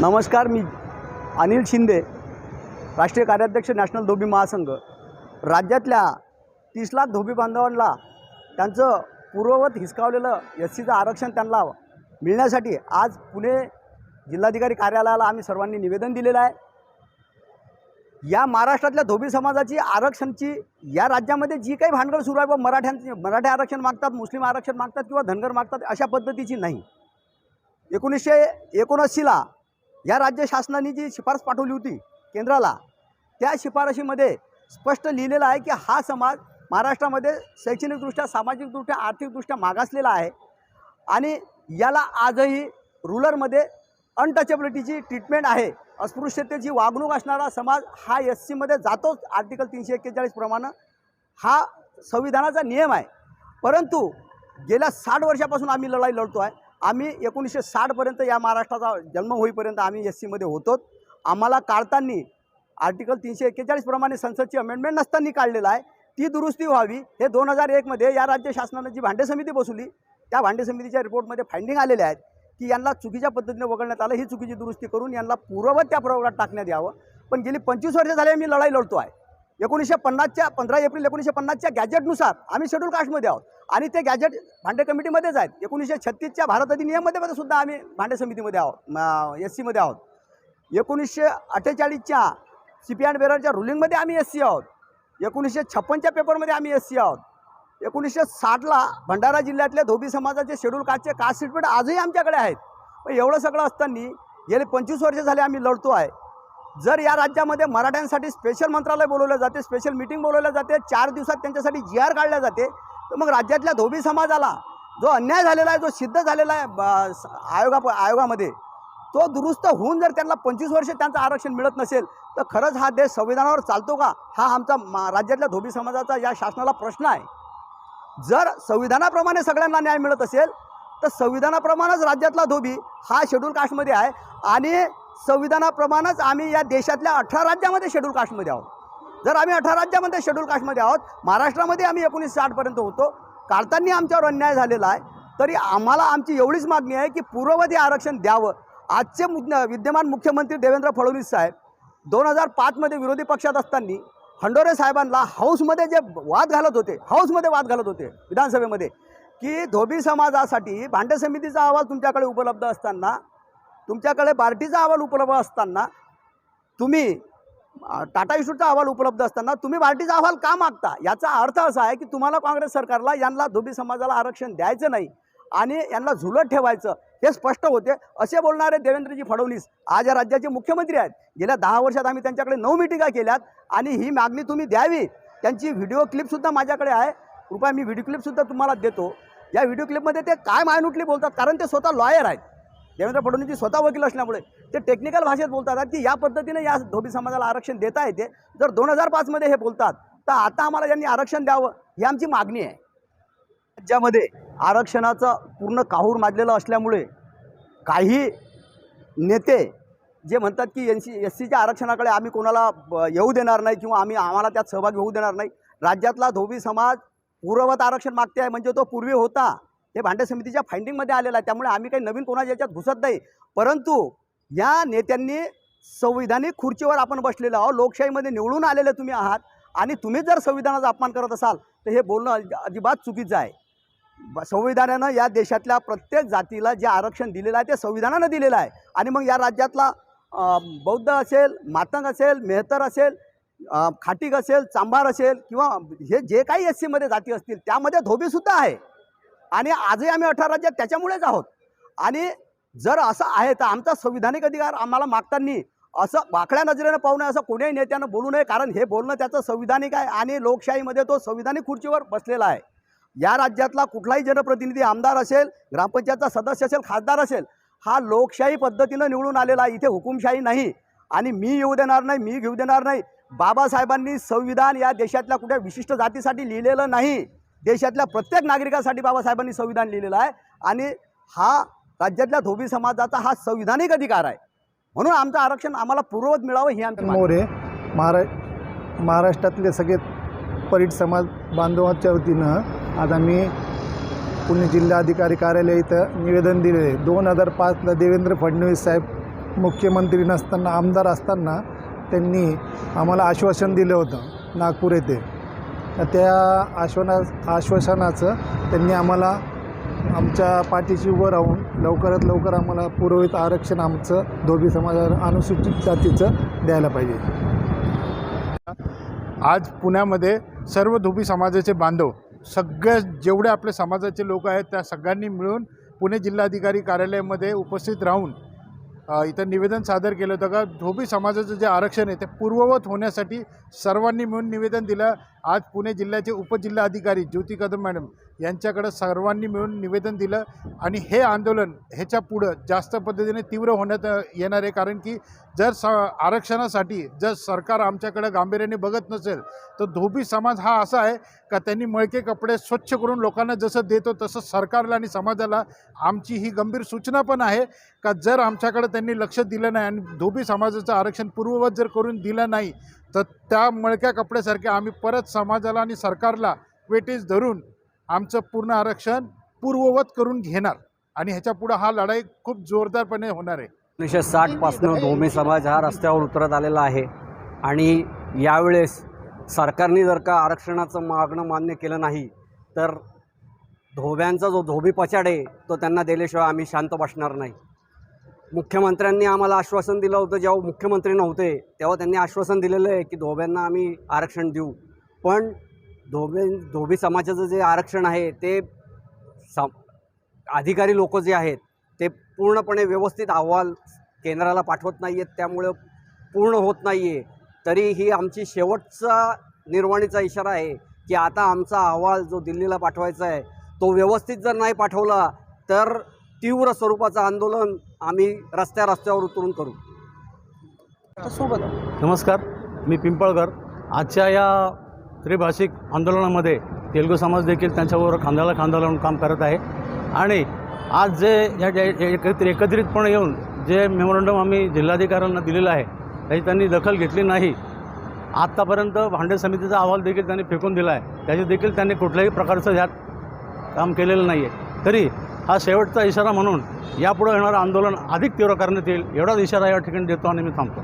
नमस्कार मी अनिल शिंदे राष्ट्रीय कार्याध्यक्ष नॅशनल धोबी महासंघ. राज्यातल्या तीस लाख धोबी बांधवांना त्यांचं पूर्ववत हिसकावलेलं एस सीचं आरक्षण त्यांना मिळण्यासाठी आज पुणे जिल्हाधिकारी कार्यालयाला आम्ही सर्वांनी निवेदन दिलेलं आहे. या महाराष्ट्रातल्या धोबी समाजाची आरक्षणची या राज्यामध्ये जी काही भानगड सुरू आहे व मराठ्यांची मराठी आरक्षण मागतात मुस्लिम आरक्षण मागतात किंवा धनगर मागतात अशा पद्धतीची नाही. एकोणीसशे एकोणऐंशीला या राज्य शासनाने जी शिफारस पाठवली होती केंद्राला त्या शिफारशीमध्ये स्पष्ट लिहिलेलं आहे की हा समाज महाराष्ट्रामध्ये शैक्षणिकदृष्ट्या सामाजिकदृष्ट्या आर्थिकदृष्ट्या मागासलेला आहे आणि याला आजही रुरलमध्ये अनटचेबिलिटीची ट्रीटमेंट आहे. अस्पृश्यतेची वागणूक असणारा समाज हा एस सीमध्ये जातोच आर्टिकल तीनशे एक्केचाळीसप्रमाणे हा संविधानाचा नियम आहे. परंतु गेल्या साठ वर्षापासून आम्ही लढाई लढतो आहे आम्ही एकोणीसशे साठपर्यंत या महाराष्ट्राचा जन्म होईपर्यंत आम्ही एस सीमध्ये होतो आम्हाला काढताना आर्टिकल तीनशे एक्केचाळीसप्रमाणे संसदची अमेंडमेंट नसताना काढलेलं आहे. ती दुरुस्ती व्हावी. हे दोन हजार एकमध्ये या राज्य शासनानं जी भांडे समिती बसवली त्या भांडे समितीच्या रिपोर्टमध्ये फाइंडिंग आलेले आहेत की यांना चुकीच्या पद्धतीने वगळण्यात आलं. ही चुकीची दुरुस्ती करून यांना पूर्ववत त्या प्रवर्गात टाकण्यात यावं. पण गेली पंचवीस वर्ष झाले मी लढाई लढतो आहे एकोणीसशे पन्नासच्या पंधरा एप्रिल एकोणीसशे पन्नासच्या गॅजेटनुसार आम्ही शेड्यूल कास्टमध्ये आहोत. आणि ते गॅजेट भांडे कमिटीमध्येच आहेत. एकोणीसशे छत्तीसच्या भारत अधिनियममध्ये मध्ये सुद्धा आम्ही भांडे समितीमध्ये आहोत एस सीमध्ये आहोत. एकोणीसशे अठ्ठेचाळीसच्या सी पी अँड बेररच्या रुलिंगमध्ये आम्ही एस सी आहोत. एकोणीसशे छप्पनच्या पेपरमध्ये आम्ही एस सी आहोत. एकोणीसशे साठला भंडारा जिल्ह्यातल्या धोबी समाजाचे शेड्यूल कास्टचे कास्ट सर्टिफिकेट आजही आमच्याकडे आहेत. पण एवढं सगळं असताना गेले पंचवीस वर्ष झाले आम्ही लढतो आहे. जर या राज्यामध्ये मराठ्यांसाठी स्पेशल मंत्रालय बोलवलं जाते स्पेशल मिटिंग बोलवल्या जाते चार दिवसात त्यांच्यासाठी जी आर काढल्या जाते तर मग राज्यातल्या धोबी समाजाला जो अन्याय झालेला आहे जो सिद्ध झालेला आहे ब- आयोगा आयोगामध्ये तो दुरुस्त होऊन जर त्यांना पंचवीस वर्ष त्यांचं आरक्षण मिळत नसेल तर खरंच हा देश संविधानावर चालतो का? हा आमचा मा- राज्यातल्या धोबी समाजाचा या शासनाला प्रश्न आहे. जर संविधानाप्रमाणे सगळ्यांना न्याय मिळत असेल तर संविधानाप्रमाणेच राज्यातला धोबी हा शेड्यूल कास्टमध्ये आहे आणि संविधानाप्रमाणेच आम्ही या देशातल्या अठरा राज्यामध्ये शेड्यूल कास्टमध्ये आहोत. जर आम्ही अठरा राज्यामध्ये शेड्यूल कास्टमध्ये आहोत महाराष्ट्रामध्ये आम्ही एकोणीस साठपर्यंत होतो. काढताना आमच्यावर अन्याय झालेला आहे. तरी आम्हाला आमची एवढीच मागणी आहे की पूर्ववधी आरक्षण द्यावं. आजचे मु विद्यमान मुख्यमंत्री देवेंद्र फडणवीस साहेब दोन हजार पाचमध्ये विरोधी पक्षात असताना हंडोरे साहेबांना हाऊसमध्ये जे वाद घालत होते हाऊसमध्ये वाद घालत होते विधानसभेमध्ये की धोबी समाजासाठी भांडे समितीचा अहवाल तुमच्याकडे उपलब्ध असताना तुमच्याकडे बार्टीचा अहवाल उपलब्ध असताना तुम्ही टाटा इन्स्टिट्यूटचा अहवाल उपलब्ध असताना तुम्ही पार्टीचा अहवाल का मागता? याचा अर्थ असा आहे की तुम्हाला काँग्रेस सरकारला यांना धोबी समाजाला आरक्षण द्यायचं नाही आणि यांना झुलत ठेवायचं हे स्पष्ट होते. असे बोलणारे देवेंद्रजी फडणवीस आज या राज्याचे मुख्यमंत्री आहेत. गेल्या दहा वर्षात आम्ही त्यांच्याकडे नऊ मिटिंगा केल्यात आणि ही मागणी तुम्ही द्यावी. त्यांची व्हिडिओ क्लिपसुद्धा माझ्याकडे आहे. कृपया मी व्हिडिओ क्लिपसुद्धा तुम्हाला देतो. या व्हिडिओ क्लिपमध्ये ते काय मायनुटली बोलतात? कारण ते स्वतः लॉयर आहेत. देवेंद्र फडणवीस स्वतः वकील असल्यामुळे ते टेक्निकल भाषेत बोलतात की या पद्धतीने या धोबी समाजाला आरक्षण देता येते. जर दोन हजार पाचमध्ये हे बोलतात तर आता आम्हाला यांनी आरक्षण द्यावं ही आमची मागणी आहे. राज्यामध्ये आरक्षणाचं पूर्ण काहूर माजलेलं असल्यामुळे काही नेते जे म्हणतात की एन सी एस सीच्या आरक्षणाकडे आम्ही कोणाला ब- येऊ देणार नाही किंवा आम्ही आम्हाला त्यात सहभागी होऊ देणार नाही. राज्यातला धोबी समाज पूर्ववत आरक्षण मागते आहे म्हणजे तो पूर्वी होता. हे भांडे समितीच्या फाइंडिंगमध्ये आलेलं आहे. त्यामुळे आम्ही काही नवीन कोणाच्या याच्यात घुसत नाही. परंतु या नेत्यांनी संविधानिक खुर्चीवर आपण बसलेलो आहोत. लोकशाहीमध्ये निवडून आलेले तुम्ही आहात आणि तुम्ही जर संविधानाचा अपमान करत असाल तर हे बोलणं अजिबात चुकीचं आहे. ब- संविधानानं या देशातल्या प्रत्येक जातीला जे आरक्षण दिलेलं आहे ते संविधानानं दिलेलं आहे. आणि मग या राज्यातला बौद्ध असेल मातंग असेल मेहतर असेल खाटीक असेल चांभार असेल किंवा हे जे काही एस सीमध्ये जाती असतील त्यामध्ये धोबीसुद्धा आहे. आणि आजही आम्ही अठरा राज्यात त्याच्यामुळेच आहोत. आणि जर असं आहे तर आमचा संविधानिक अधिकार आम्हाला मागताना असं वाकड्या नजरेनं पाहू नये असं कोणीही नेत्यानं बोलू नये कारण हे बोलणं त्याचं संविधानिक आहे आणि लोकशाहीमध्ये तो संविधानिक खुर्चीवर बसलेला आहे. या राज्यातला कुठलाही जनप्रतिनिधी आमदार असेल ग्रामपंचायतचा सदस्य असेल खासदार असेल हा लोकशाही पद्धतीनं निवडून आलेला आहे. इथे हुकुमशाही नाही. आणि मी येऊ देणार नाही मी घेऊ देणार नाही. बाबासाहेबांनी संविधान या देशातल्या कुठल्या विशिष्ट जातीसाठी लिहिलेलं नाही. देशातल्या प्रत्येक नागरिकासाठी बाबासाहेबांनी संविधान लिहिलेलं आहे. आणि हा राज्यातल्या धोबी समाजाचा हा संविधानिक अधिकार आहे. म्हणून आमचं आरक्षण आम्हाला पूर्ववत मिळावं ही आमची मोरे महारा महाराष्ट्रातले सगळे परीट समाज बांधवाच्या वतीनं आज आम्ही पुणे जिल्हाधिकारी कार्यालय इथं निवेदन दिले दोन हजार पाचला देवेंद्र फडणवीस साहेब मुख्यमंत्री नसताना आमदार असताना त्यांनी आम्हाला आश्वासन दिलं होतं नागपूर येथे. त्या आश्वाना आश्वासनाचं त्यांनी आम्हाला आमच्या पाठीशी उभं राहून लवकरात लवकर आम्हाला पुरोहित आरक्षण आमचं धोबी समाजाला अनुसूचित जातीचं द्यायला पाहिजे. आज पुण्यामध्ये सर्व धोबी समाजाचे बांधव सगळ्या जेवढे आपले समाजाचे लोक आहेत त्या सगळ्यांनी मिळून पुणे जिल्हाधिकारी कार्यालयामध्ये उपस्थित राहून इथं निवेदन सादर केलं होतं का धोबी समाजाचं जे आरक्षण आहे ते पूर्ववत होण्यासाठी सर्वांनी मिळून निवेदन दिलं. आज पुणे जिल्ह्याचे उपजिल्हाधिकारी ज्योती कदम मॅडम यांच्याकडं सर्वांनी मिळून निवेदन दिलं आणि हे आंदोलन ह्याच्या पुढं जास्त पद्धतीने तीव्र होण्यात येणार आहे. कारण की जर स आरक्षणासाठी जर सरकार आमच्याकडं गांभीर्याने बघत नसेल तर धोबी समाज हा असा आहे का त्यांनी मळके कपडे स्वच्छ करून लोकांना जसं देतो तसं सरकारला आणि समाजाला आमची ही गंभीर सूचना पण आहे का जर आमच्याकडं त्यांनी लक्ष दिलं नाही आणि धोबी समाजाचं आरक्षण पूर्ववत जर करून दिलं नाही तर त्या मळक्या कपड्यासारखे आम्ही परत समाजाला आणि सरकारला वेटेज धरून आमचं पूर्ण आरक्षण पूर्ववत करून घेणार. आणि ह्याच्या पुढं हा लढाई खूप जोरदारपणे होणार आहे. एकोणीसशे साठपासनं धोमी समाज हा रस्त्यावर उतरत आलेला आहे. आणि यावेळेस सरकारने जर का आरक्षणाचं मागणं मान्य केलं नाही तर धोब्यांचा जो धोबी पछाड आहे तो त्यांना दिल्याशिवाय आम्ही शांत बसणार नाही. मुख्यमंत्र्यांनी आम्हाला आश्वासन दिलं होतं जेव्हा मुख्यमंत्री नव्हते तेव्हा त्यांनी आश्वासन दिलेलं आहे की धोब्यांना आम्ही आरक्षण देऊ. पण धोबे धोबी समाजाचं जे आरक्षण आहे ते सम अधिकारी लोक जे आहेत ते पूर्णपणे व्यवस्थित अहवाल केंद्राला पाठवत नाही आहेत त्यामुळं पूर्ण होत नाही आहे तरी ही आमची शेवटचा निर्वाणीचा इशारा आहे की आता आमचा अहवाल जो दिल्लीला पाठवायचा आहे तो व्यवस्थित जर नाही पाठवला तर तीव्र स्वरूपाचं आंदोलन आम्ही रस्त्या रस्त्यावर उतरून करू. नमस्कार मी पिंपळकर आजच्या या त्रिभाषिक आंदोलनामध्ये तेलुगू समाज देखील त्यांच्याबरोबर खांद्याला खांदा लावून काम करत आहे. आणि आज जे या- एकत्र एकत्रितपणे येऊन जे मेमोरंडम आम्ही जिल्हाधिकाऱ्यांना दिलेलं आहे त्याची त्यांनी दखल घेतली नाही. आत्तापर्यंत भांडे समितीचा अहवाल देखील त्यांनी फेकून दिला आहे. त्याचे देखील त्यांनी कुठल्याही प्रकारचं यात काम केलेलं नाही आहे तरी हा शेवटचा इशारा म्हणून यापुढे येणारं आंदोलन अधिक तीव्र करण्यात येईल एवढाच इशारा या ठिकाणी देतो आणि मी थांबतो.